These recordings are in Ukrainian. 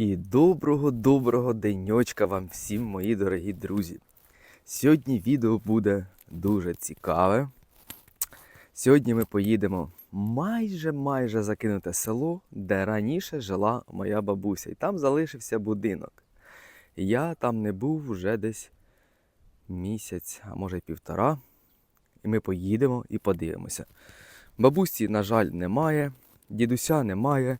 І доброго-доброго деньочка вам всім, мої дорогі друзі. Сьогодні відео буде дуже цікаве. Сьогодні ми поїдемо майже майже закинуте село, де раніше жила моя бабуся. І там залишився будинок. Я там не був вже десь місяць, а може й півтора. І ми поїдемо і подивимося. Бабусі, на жаль, немає, дідуся немає.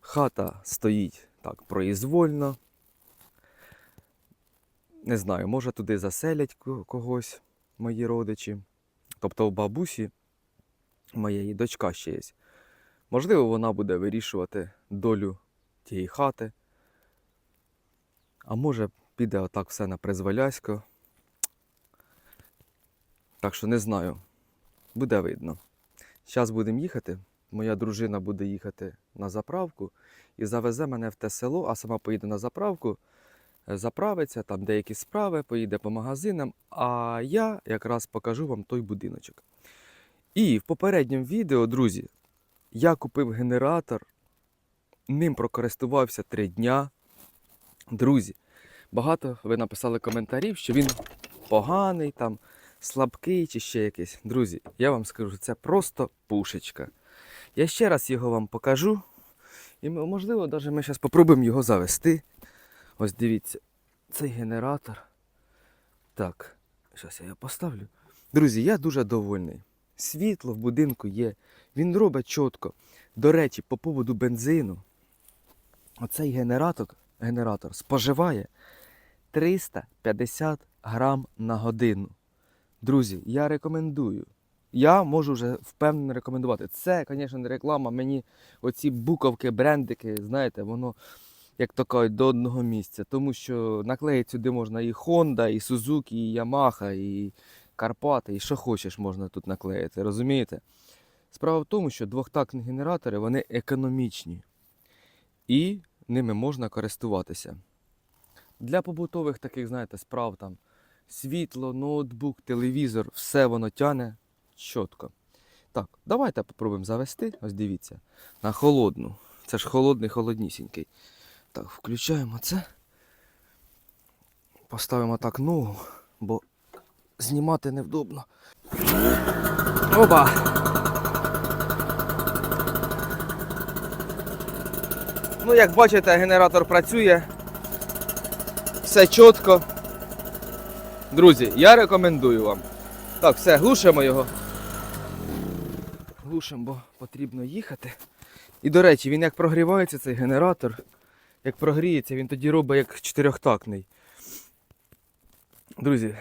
Хата стоїть так произвольно. Не знаю, може туди заселять когось мої родичі. Тобто у бабусі моєї дочка ще є. Можливо, вона буде вирішувати долю тієї хати. А може, піде отак все на призволясько. Так що не знаю. Буде видно. Зараз будемо їхати. Моя дружина буде їхати на заправку і завезе мене в те село, а сама поїде на заправку, е, заправиться, там деякі справи, поїде по магазинам, а я якраз покажу вам той будиночок. І в попередньому відео, друзі, я купив генератор, ним прокористувався три дня. Друзі, багато ви написали коментарів, що він поганий, там, слабкий чи ще якийсь. Друзі, я вам скажу, це просто пушечка. Я ще раз його вам покажу. І можливо, навіть ми зараз спробуємо його завести. Ось дивіться, цей генератор. Так, зараз я його поставлю. Друзі, я дуже довольний. Світло в будинку є. Він робить чітко. До речі, по поводу бензину. Оцей генератор, генератор споживає 350 грам на годину. Друзі, я рекомендую. Я можу вже впевнено рекомендувати. Це, звісно, не реклама. Мені оці буковки, брендики, знаєте, воно, як то кажуть, до одного місця. Тому що наклеїти сюди можна і Honda, і Suzuki, і Yamaha, і Карпати, і що хочеш можна тут наклеїти. Розумієте? Справа в тому, що двохтактні генератори вони економічні і ними можна користуватися. Для побутових таких, знаєте, справ там світло, ноутбук, телевізор, все воно тяне чітко. Так, давайте попробуємо завести. Ось дивіться. На холодну. Це ж холодний, холоднісінький. Так, включаємо це. Поставимо так ногу, бо знімати невдобно. Оба! Ну, як бачите, генератор працює. Все чітко. Друзі, я рекомендую вам. Так, все, глушимо його. Глушимо, бо потрібно їхати. І до речі, він як прогрівається, цей генератор, як прогріється, він тоді робить як чотирьохтактний. Друзі,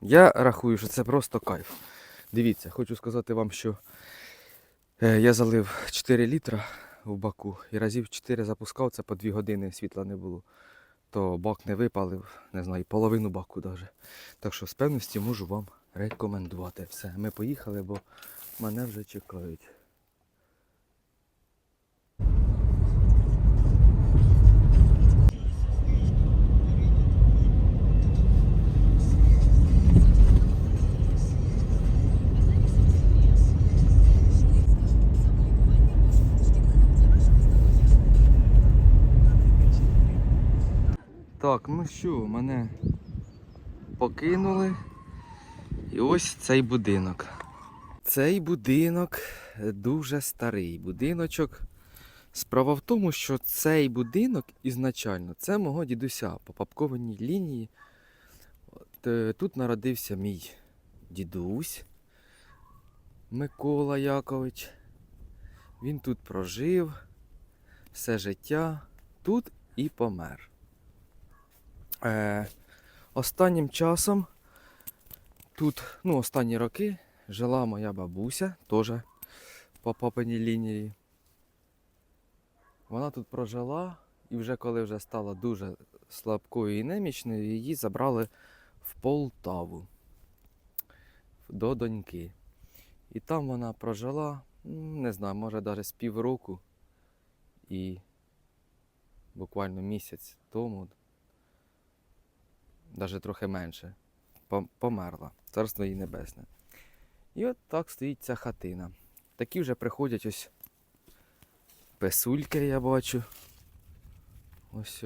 я рахую, що це просто кайф. Дивіться, хочу сказати вам, що е, я залив 4 літра в баку і разів 4 запускав, це по 2 години світла не було. То бак не випалив, не знаю, половину баку навіть. Так що з певності можу вам рекомендувати. Все, ми поїхали, бо мене вже чекають. Так, ну що, мене покинули. І ось цей будинок. Цей будинок дуже старий будиночок. Справа в тому, що цей будинок ізначально це мого дідуся по папкованій лінії. От, е, тут народився мій дідусь Микола Якович. Він тут прожив все життя, тут і помер. Е, останнім часом Тут, ну, останні роки жила моя бабуся, теж по папиній лінії. Вона тут прожила, і вже коли вже стала дуже слабкою і немічною, її забрали в Полтаву до доньки. І там вона прожила, не знаю, може навіть з півроку і буквально місяць тому, навіть трохи менше померла. Царство їй небесне. І от так стоїть ця хатина. Такі вже приходять ось песульки, я бачу. Ось.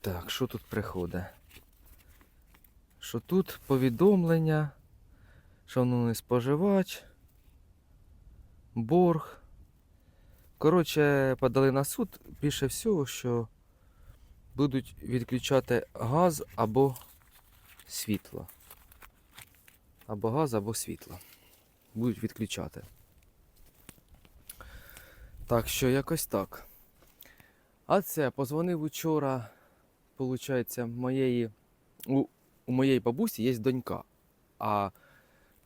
Так, що тут приходить? Що тут повідомлення, шановний споживач, борг. Коротше, подали на суд більше всього, що будуть відключати газ або світло. Або газ, або світло. Будуть відключати. Так що якось так. А це позвонив учора, виходить, моєї. У, у моєї бабусі є донька. А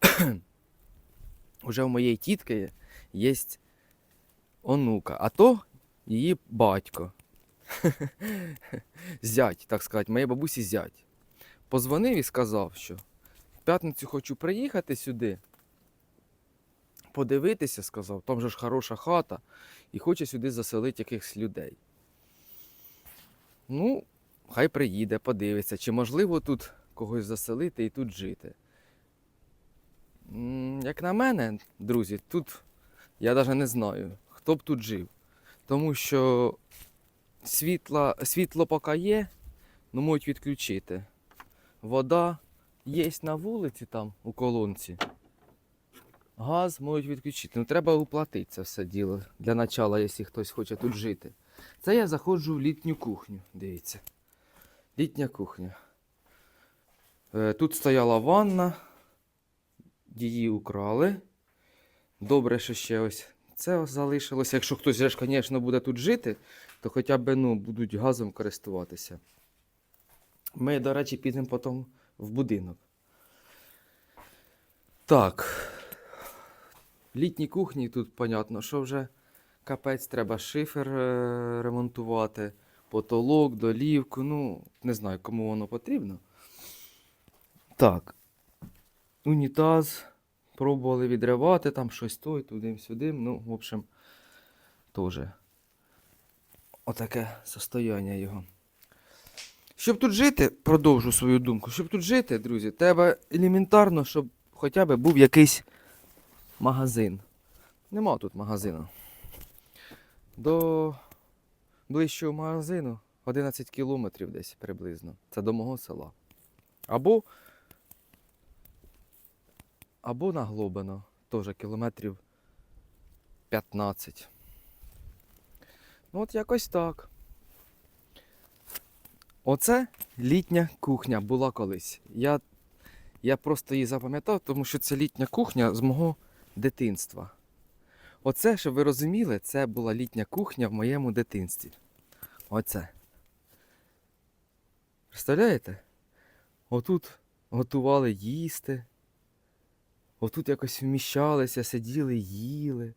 вже у моєї тітки є онука, а то її батько. зять, так сказати, моєї бабусі зять. Позвонив і сказав, що в п'ятницю хочу приїхати сюди. Подивитися, сказав, там же ж хороша хата, і хоче сюди заселити якихось людей. Ну, хай приїде, подивиться, чи можливо тут когось заселити і тут жити. Як на мене, друзі, тут я навіть не знаю, хто б тут жив. Тому що світла, світло поки є, ну можуть відключити. Вода є на вулиці там у колонці. Газ можуть відключити. Ну треба уплатити це все діло для начала, якщо хтось хоче тут жити. Це я заходжу в літню кухню. Дивіться. Літня кухня. Е, Тут стояла ванна, її украли. Добре, що ще ось це залишилося. Якщо хтось, звісно, буде тут жити, то хоча б ну, будуть газом користуватися. Ми, до речі, підемо потім в будинок. Так. Літній кухні тут, понятно, що вже капець, треба шифер е, ремонтувати, потолок, долівку. Ну, не знаю, кому воно потрібно. Так. Унітаз. Пробували відривати, там щось той, туди-сюди. Ну, в общем, теж. Отаке состояння його. Щоб тут жити, продовжу свою думку, щоб тут жити, друзі, треба елементарно, щоб хоча б був якийсь магазин. Нема тут магазину. До ближчого магазину 11 кілометрів десь приблизно. Це до мого села. Або, або на Глобино, теж кілометрів 15. Ну от якось так. Оце літня кухня була колись. Я, я просто її запам'ятав, тому що це літня кухня з мого дитинства. Оце, щоб ви розуміли, це була літня кухня в моєму дитинстві. Оце. Представляєте? Отут готували їсти. Отут якось вміщалися, сиділи, їли.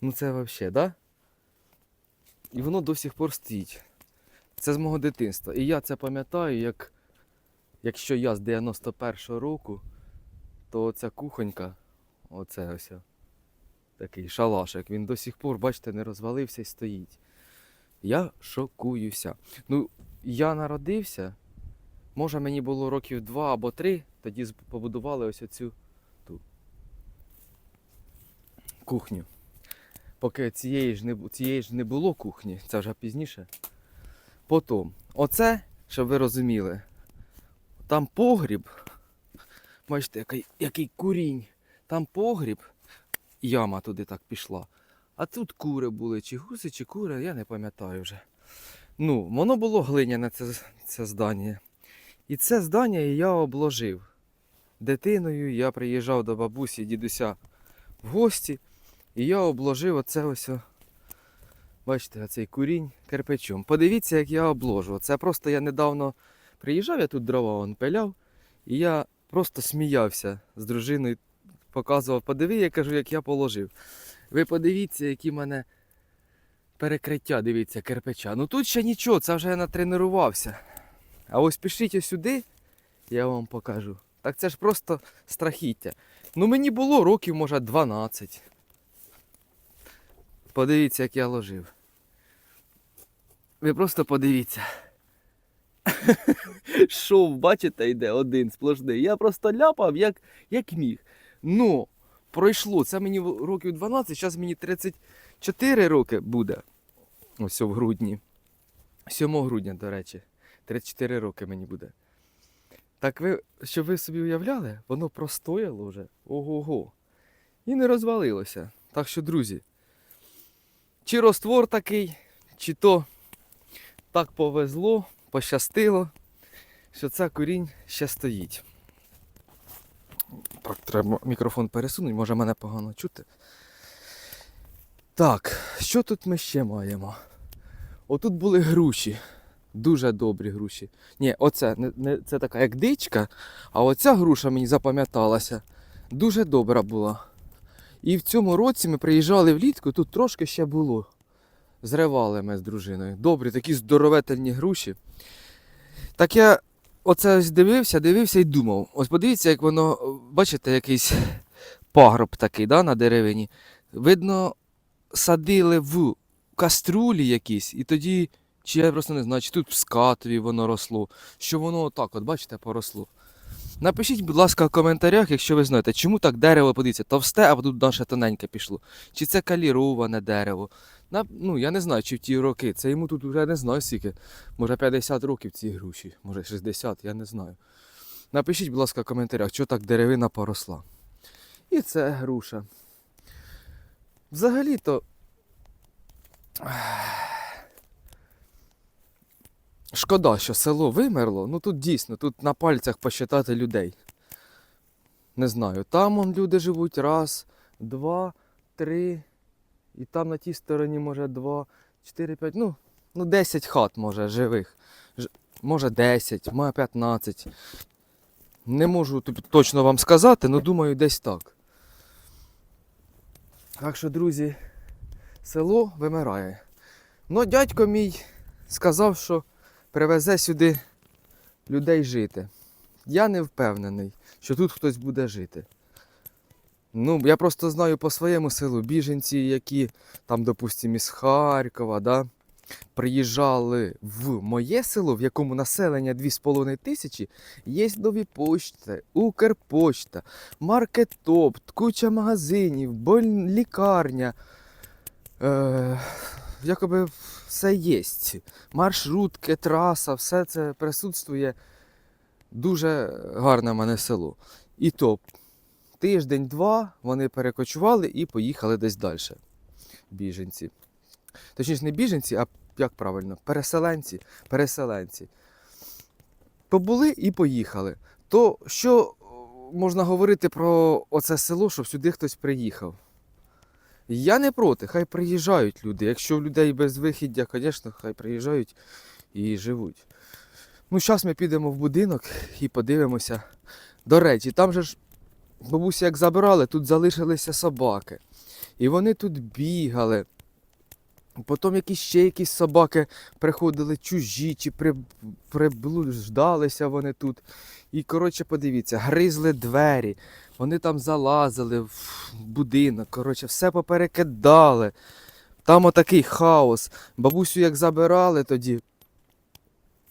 Ну це взагалі, да? І воно до сих пор стоїть. Це з мого дитинства. І я це пам'ятаю, як якщо я з 91-го року, то ця кухонька, оце ось такий шалашик, він до сих пор, бачите, не розвалився і стоїть. Я шокуюся. Ну, я народився, може мені було років два або три, тоді побудували ось оцю ту кухню. Поки цієї ж не, цієї ж не було кухні, це вже пізніше. Потім, оце, щоб ви розуміли, там погріб. Бачите, який, який курінь. Там погріб, яма туди так пішла. А тут кури були, чи гуси, чи кури, я не пам'ятаю вже. Ну, воно було глиняне, це, це здання. І це здання я обложив. Дитиною я приїжджав до бабусі дідуся в гості, і я обложив оце ось. Бачите, оцей курінь кирпичом. Подивіться, як я обложу. Це просто я недавно приїжджав, я тут дрова он пиляв, і я просто сміявся з дружиною, показував, подиви, я кажу, як я положив. Ви подивіться, які в мене перекриття, дивіться, кирпича. Ну тут ще нічого, це вже я натренувався. А ось пишіть сюди, я вам покажу. Так це ж просто страхіття. Ну мені було років, може, 12. Подивіться, як я ложив. Ви просто подивіться. Шов, бачите, йде один сплошний. Я просто ляпав, як, як міг. Ну, пройшло. Це мені років 12, зараз мені 4 роки буде. Ось в грудні. 7 грудня, до речі. 34 роки мені буде. Так ви, щоб ви собі уявляли, воно простояло вже. Ого-го. І не розвалилося. Так що, друзі, чи роствор такий, чи то так повезло, пощастило, що ця корінь ще стоїть. Так, треба мікрофон пересунути, може мене погано чути. Так, що тут ми ще маємо? Отут були груші. Дуже добрі груші. Ні, оце не, не, це така як дичка, а оця груша мені запам'яталася. Дуже добра була. І в цьому році ми приїжджали влітку, тут трошки ще було. Зривали ми з дружиною. Добрі, такі здоровительні груші. Так я оце ось дивився, дивився і думав. Ось подивіться, як воно, бачите, якийсь пагроб такий да, на деревині. Видно, садили в каструлі якісь, і тоді, чи я просто не знаю, чи тут в скатові воно росло, що воно отак, от бачите, поросло. Напишіть, будь ласка, в коментарях, якщо ви знаєте, чому так дерево, подивіться, товсте, а тут наше тоненьке пішло. Чи це каліроване дерево. Ну, я не знаю, чи в ті роки. Це йому тут вже не знаю скільки. Може 50 років цій груші, може 60, я не знаю. Напишіть, будь ласка, в коментарях, що так деревина поросла. І це груша. Взагалі-то. Шкода, що село вимерло. Ну тут дійсно, тут на пальцях посчитати людей. Не знаю, там он люди живуть раз, два, три. І там на тій стороні, може, два, чотири, п'ять, ну, ну 10 хат може живих. Ж- Може 10, може 15. Не можу точно вам сказати, але думаю, десь так. Так що, друзі, село вимирає. Ну, дядько мій сказав, що привезе сюди людей жити. Я не впевнений, що тут хтось буде жити. Ну, я просто знаю по своєму селу біженці, які там, допустимо, із Харкова, да, приїжджали в моє село, в якому населення 2,5 тисячі, є нові почти, Укрпочта, Маркетопт, куча магазинів, боль... лікарня. Е... Якоби все є. Маршрутки, траса, все це присутствує. Дуже гарне в мене село. І то тиждень-два вони перекочували і поїхали десь далі. Біженці. Точніше, не біженці, а як правильно, переселенці. переселенці. Побули і поїхали. То що можна говорити про оце село, щоб сюди хтось приїхав? Я не проти, хай приїжджають люди. Якщо в людей без вихіддя, звісно, хай приїжджають і живуть. Ну, зараз ми підемо в будинок і подивимося. До речі, там же ж бабуся як забирали, тут залишилися собаки. І вони тут бігали. Потім якісь ще якісь собаки приходили чужі, чи при, приблуждалися вони тут. І, коротше, подивіться, гризли двері, вони там залазили в будинок, коротше, все поперекидали. Там отакий хаос. Бабусю як забирали тоді.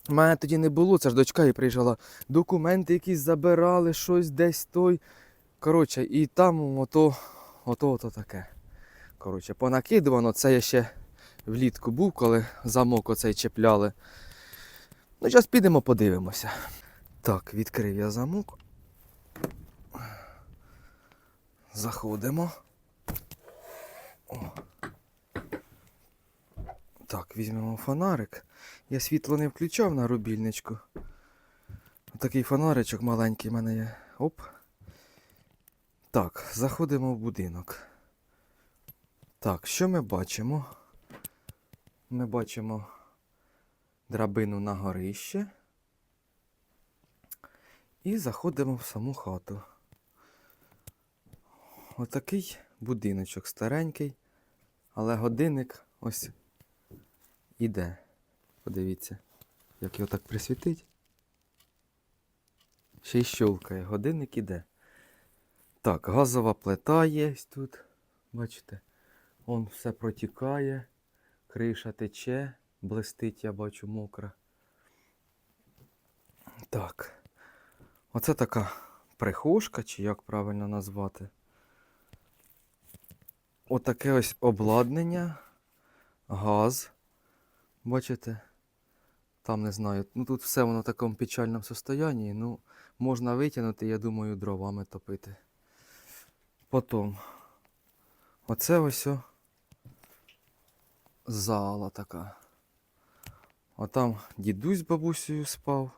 У мене тоді не було, це ж дочка і приїжджала. Документи якісь забирали, щось десь той. Коротше, і там ото, ото, ото таке. Коротше, понакидувано, це я ще влітку був, коли замок оцей чіпляли. Ну, зараз підемо подивимося. Так, відкрив я замок. Заходимо. О. Так, візьмемо фонарик. Я світло не включав на рубільничку. Такий фонаричок маленький в мене є. Оп. Так, заходимо в будинок. Так, що ми бачимо? Ми бачимо драбину на горище. І заходимо в саму хату. Отакий будиночок старенький, але годинник ось іде. Подивіться, як його так присвітить. Ще й щолкає, годинник іде. Так, газова плита є тут. Бачите? Он все протікає, криша тече, блистить, я бачу, мокра. Так. Оце така прихожка, чи як правильно назвати. Отаке ось обладнання, газ. Бачите? Там не знаю. Ну тут все воно в такому печальному состоянні. Ну, можна витягнути, я думаю, дровами топити. Потім. Оце ось о зала така. А там дідусь з бабусею спав.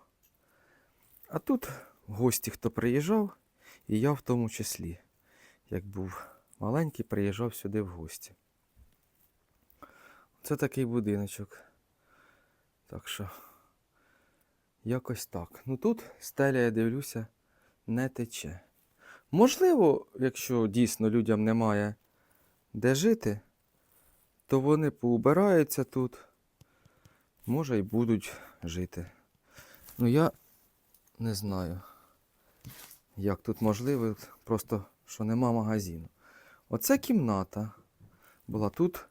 А тут гості, хто приїжджав, і я в тому числі, як був маленький, приїжджав сюди в гості. Це такий будиночок. Так що, якось так. Ну тут стеля, я дивлюся, не тече. Можливо, якщо дійсно людям немає де жити, то вони поубираються тут. Може й будуть жити. Ну я не знаю, як тут можливо, просто що нема магазину. Оце кімната була тут.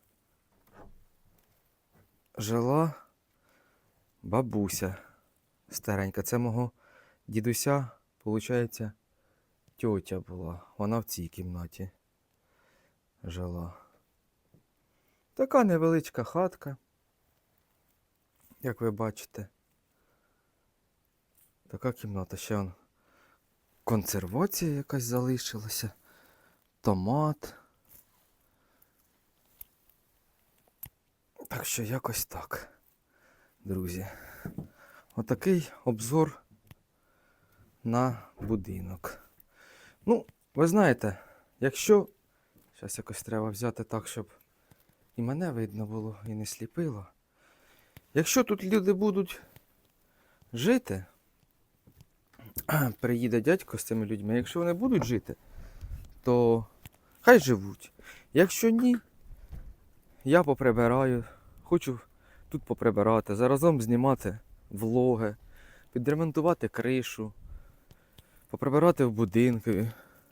Жила бабуся старенька. Це мого дідуся, виходить, тьотя була. Вона в цій кімнаті жила. Така невеличка хатка, як ви бачите. Така кімната. Ще он консервація якась залишилася. Томат. Так що якось так, друзі. Отакий обзор на будинок. Ну, ви знаєте, якщо. Зараз якось треба взяти так, щоб і мене видно було, і не сліпило. Якщо тут люди будуть жити, приїде дядько з цими людьми. Якщо вони будуть жити, то хай живуть. Якщо ні, я поприбираю, хочу тут поприбирати, заразом знімати влоги, підремонтувати кришу, поприбирати в будинку,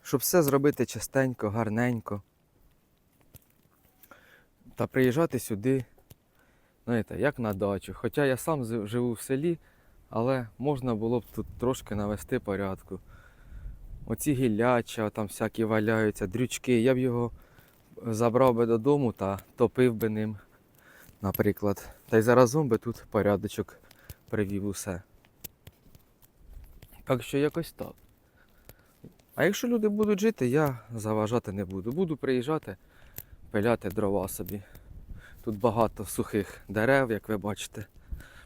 щоб все зробити частенько, гарненько. Та приїжджати сюди, знаєте, як на дачу. Хоча я сам живу в селі, але можна було б тут трошки навести порядку. Оці гілляча, там всякі валяються, дрючки. Я б його забрав би додому та топив би ним, наприклад. Та й заразом би тут порядочок привів усе. Так що якось так. А якщо люди будуть жити, я заважати не буду. Буду приїжджати, пиляти дрова собі. Тут багато сухих дерев, як ви бачите.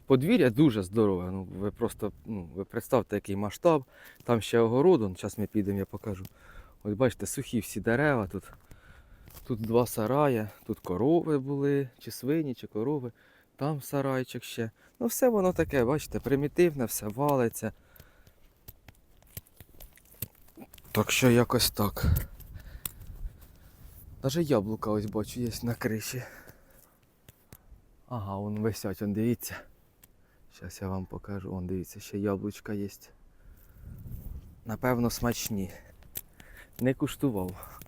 Подвір'я дуже здорове. Ну, ви просто ну, ви представте, який масштаб. Там ще огород, зараз ми підемо, я покажу. Ось бачите, сухі всі дерева тут. Тут два сараї, тут корови були, чи свині, чи корови. Там сарайчик ще. Ну все воно таке, бачите, примітивне, все валиться. Так що якось так. Даже яблука ось бачу є на криші. Ага, вон висять, он дивіться. Зараз я вам покажу. Вон дивіться, ще яблучка є. Напевно, смачні. Не куштував.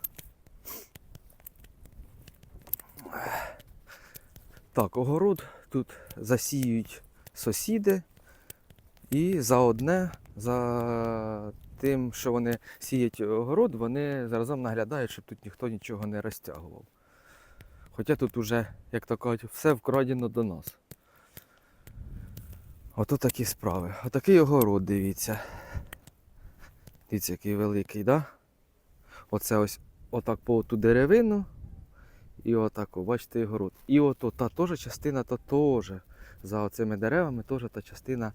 Так, огород тут засіюють сусіди. І за одне, за тим, що вони сіють огород, вони заразом наглядають, щоб тут ніхто нічого не розтягував. Хоча тут уже, як то кажуть, все вкрадено до нас. Ото такі справи. Отакий огород, дивіться. Дивіться, який великий, да? Оце ось отак по ту деревину. І отак, бачите, огород. І ото та теж частина, то теж. За оцими деревами теж та частина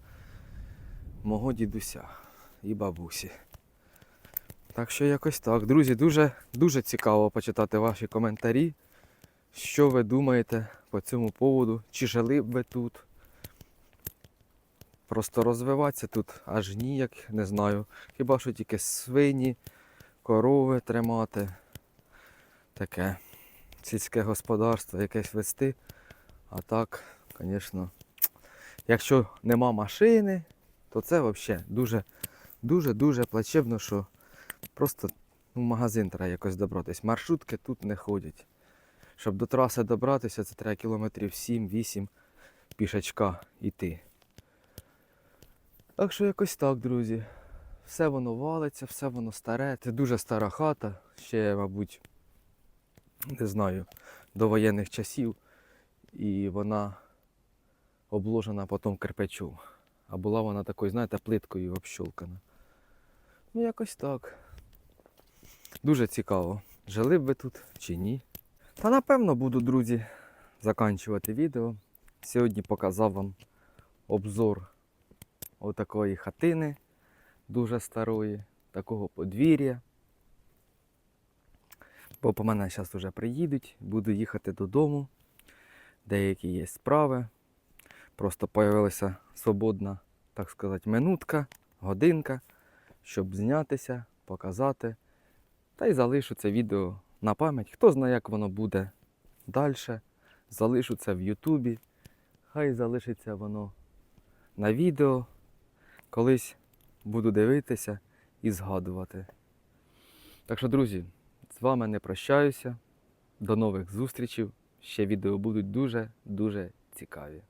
мого дідуся і бабусі. Так що якось так. Друзі, дуже, дуже цікаво почитати ваші коментарі. Що ви думаєте по цьому поводу? Чи жили б ви тут? Просто розвиватися тут аж ніяк, не знаю. Хіба що тільки свині, корови тримати. Таке сільське господарство якесь вести. А так, звісно, якщо нема машини, то це взагалі дуже, дуже, дуже плачевно, що просто ну, в магазин треба якось добратися. Маршрутки тут не ходять. Щоб до траси добратися, це треба кілометрів 7-8 пішачка йти. Так що якось так, друзі. Все воно валиться, все воно старе. Це дуже стара хата. Ще, мабуть, не знаю, до воєнних часів, і вона обложена потім кирпичом. А була вона такою, знаєте, плиткою общолкана. Ну, якось так. Дуже цікаво, жили б ви тут чи ні. Та напевно буду, друзі, заканчувати відео. Сьогодні показав вам обзор отакої хатини дуже старої, такого подвір'я. Бо по мене зараз вже приїдуть, буду їхати додому. Деякі є справи. Просто з'явилася свободна, так сказати, минутка, годинка, щоб знятися, показати. Та й залишу це відео на пам'ять. Хто знає, як воно буде далі. Залишу це в Ютубі. Хай залишиться воно на відео. Колись буду дивитися і згадувати. Так що, друзі, з вами не прощаюся. До нових зустрічей. Ще відео будуть дуже-дуже цікаві.